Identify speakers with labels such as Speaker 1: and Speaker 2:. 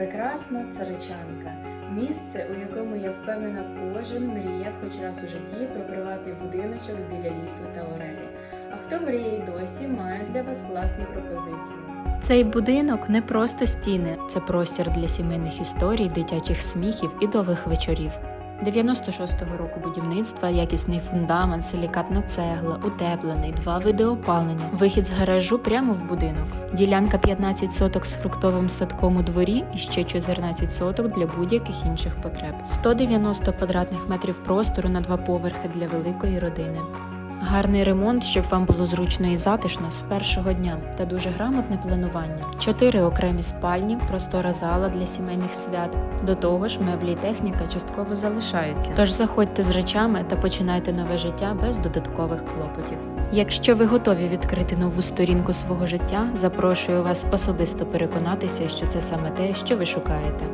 Speaker 1: прекрасна царичанка. Місце, у якому я впевнена, кожен мріяв хоч раз у житті про будиночок біля лісу та орелі. А хто мріє й досі, має для вас класні пропозиції.
Speaker 2: Цей будинок не просто стіни, це простір для сімейних історій, дитячих сміхів і довгих вечорів. 96-го року будівництва, якісний фундамент, силікатна цегла, утеплений, два види опалення, вихід з гаражу прямо в будинок, ділянка 15 соток з фруктовим садком у дворі і ще 14 соток для будь-яких інших потреб, 190 квадратних метрів простору на два поверхи для великої родини. Гарний ремонт, щоб вам було зручно і затишно з першого дня та дуже грамотне планування. Чотири окремі спальні, простора зала для сімейних свят. До того ж, меблі і техніка частково залишаються. Тож заходьте з речами та починайте нове життя без додаткових клопотів. Якщо ви готові відкрити нову сторінку свого життя, запрошую вас особисто переконатися, що це саме те, що ви шукаєте.